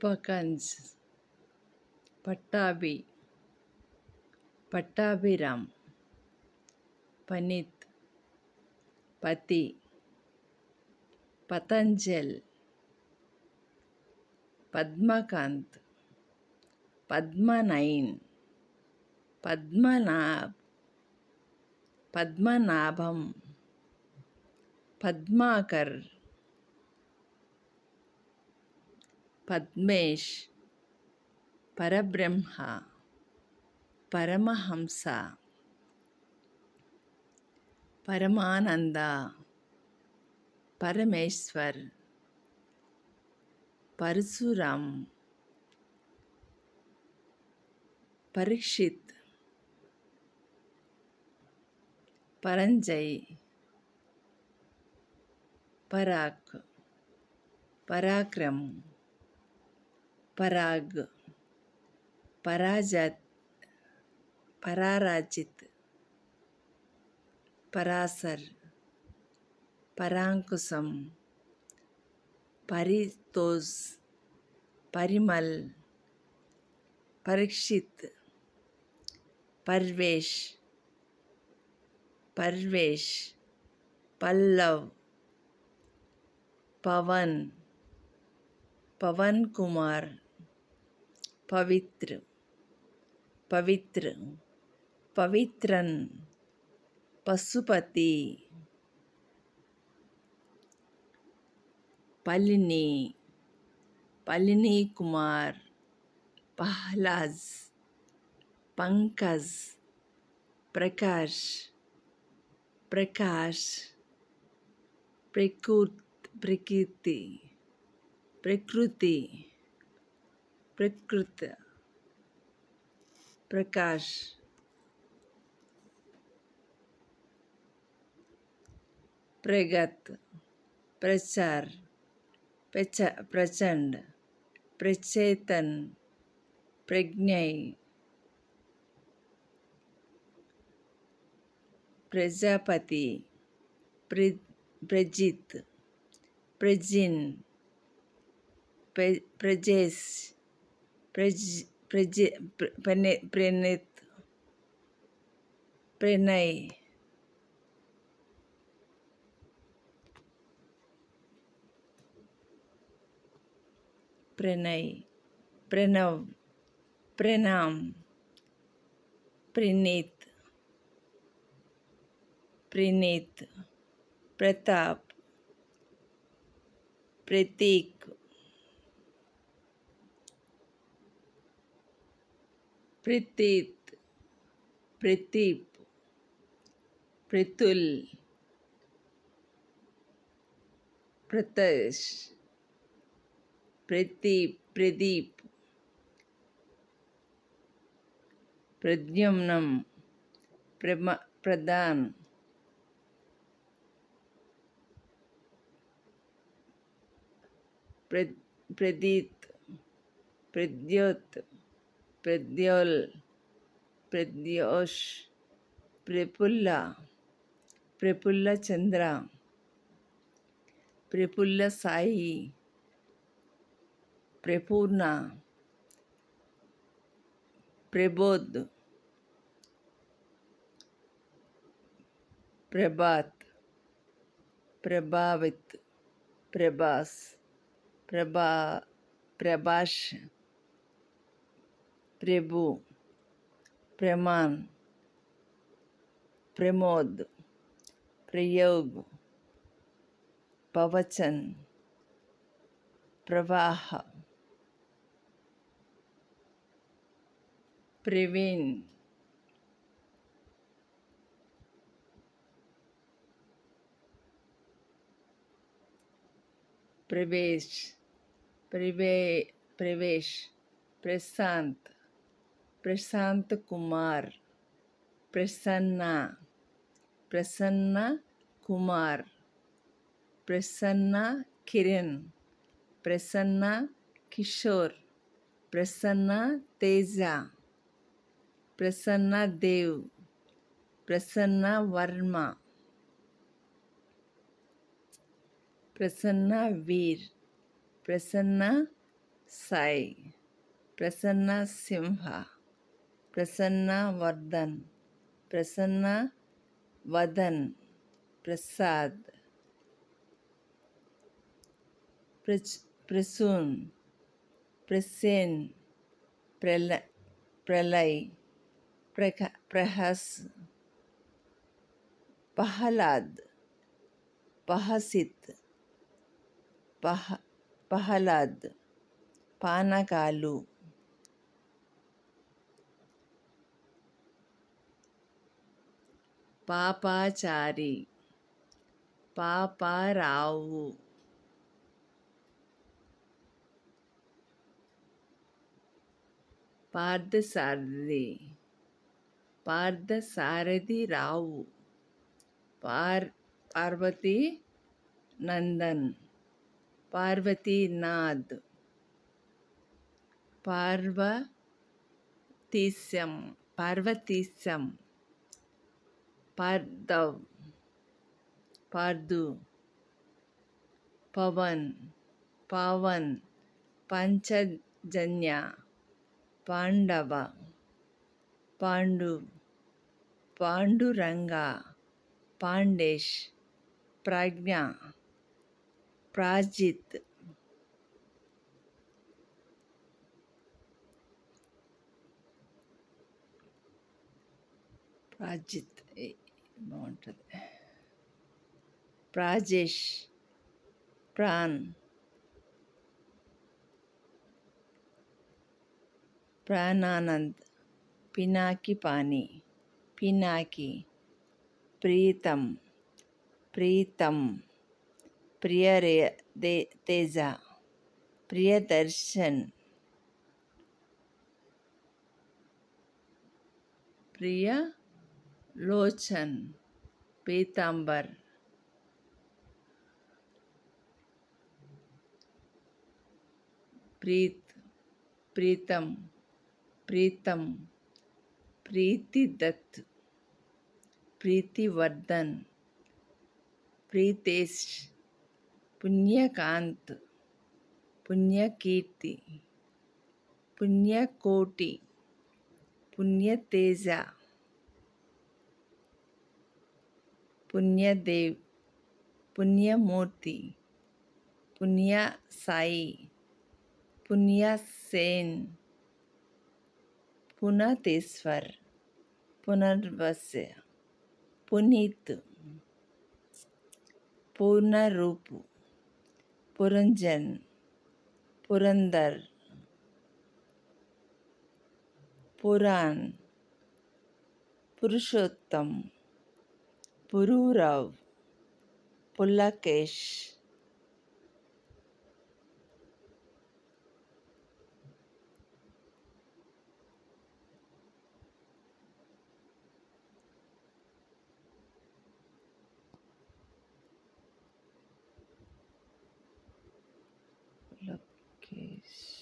पकंज पट्टाभी पट्टाभिराम पनित पति पतंजल पद्मकांत पद्मनयन पद्मनाभ पद्मनाभम पद्माकर పద్మేష్ పరబ్రహ్మ పరమహంస పరమానంద పరమేశ్వర్ పరశురామ్ పరీక్షిత్ పరంజయ్ పరాక్ పరాక్రమ్ पराग पराजत पराराजित परासर परांकुशम परितोष परिमल परीक्षित परवेश परवेश पल्लव पवन पवन कुमार। पवित्र पवित्र पवित्रन पशुपति पलिनी पलिनी कुमार पहलाज पंकज प्रकाश प्रकाश प्रकृत प्रकृति प्रकृति प्रकृत प्रकाश। प्रगत प्रचार प्रचंड प्रचेतन प्रज्ञय प्रजापति प्र प्रजित प्रजिन प्रजेश। प्रज प्रणय प्रणय प्रणव प्रणाम प्रणीत प्रणीत प्रताप प्रतीक। பிரீத்தித் பிரதீப் பிரத்துல் பிரதஷ் பிரதீப் பிரதீப் பிரத்யும்னம் பிரம பிரதான் பிரதீத் பிரத்யோத் प्रद्योल प्रद्योश प्रफुल्ल प्रफुल्ल चंद्र प्रफुल्ल साई प्रपूर्ण प्रबोध प्रभात प्रभावित प्रभास प्रभा प्रभाष ప్రభు ప్రమాన్ ప్రమోద్ ప్రయోగ్ పవచన్ ప్రవాహ ప్రవీణ్ ప్రవేశ్ ప్రివే ప్రవేశ్ ప్రశాంత్ प्रशांत कुमार प्रसन्ना प्रसन्ना कुमार प्रसन्ना किरण प्रसन्ना किशोर प्रसन्ना तेजा प्रसन्ना देव प्रसन्ना वर्मा प्रसन्ना वीर प्रसन्ना साई प्रसन्ना सिंहा प्रसन्ना वर्धन, प्रसन्ना वधन, प्रसाद प्रसून, प्रसेन, प्रल, प्रलय प्रहस, पहलाद, पहसित, पह, पहलाद, पानकालू పాపాచారి పాపారావు. పార్థసారథి పార్థసారథి రావు పార్ పార్వతి నందన్ పార్వతీనాథ్. పార్వతీశం పార్వతీశం. పార్థవ్ పార్దు పవన్ పావన్ పంచజన్య పాండవ పాండు పాండురంగ పాండేష్ ప్రజ్ఞ ప్రాజిత్. ప్రాజిత్. బాగుంటుంది ప్రాజేష్ ప్రాన్ ప్రాణానంద్ పినాకి పాని పినాకి ప్రీతం ప్రీతం ప్రియరే దే తేజ ప్రియదర్శన్ ప్రియ लोचन पीतांबर। प्रीत प्रीतम प्रीतम प्रीतिदत्त प्रीतिवर्धन प्रीतेश पुण्यकांत पुण्यकीर्ति पुण्यकोटि पुण्यतेजा। पुण्यदेव पुण्यमूर्ति पुण्य साई पुण्य सेन पुनतेश्वर पुनर्वस्य पुनीत पूर्णरूप पुरंजन पुरंदर पुराण पुरुषोत्तम। पुरुराव पुलाकेश Kiss.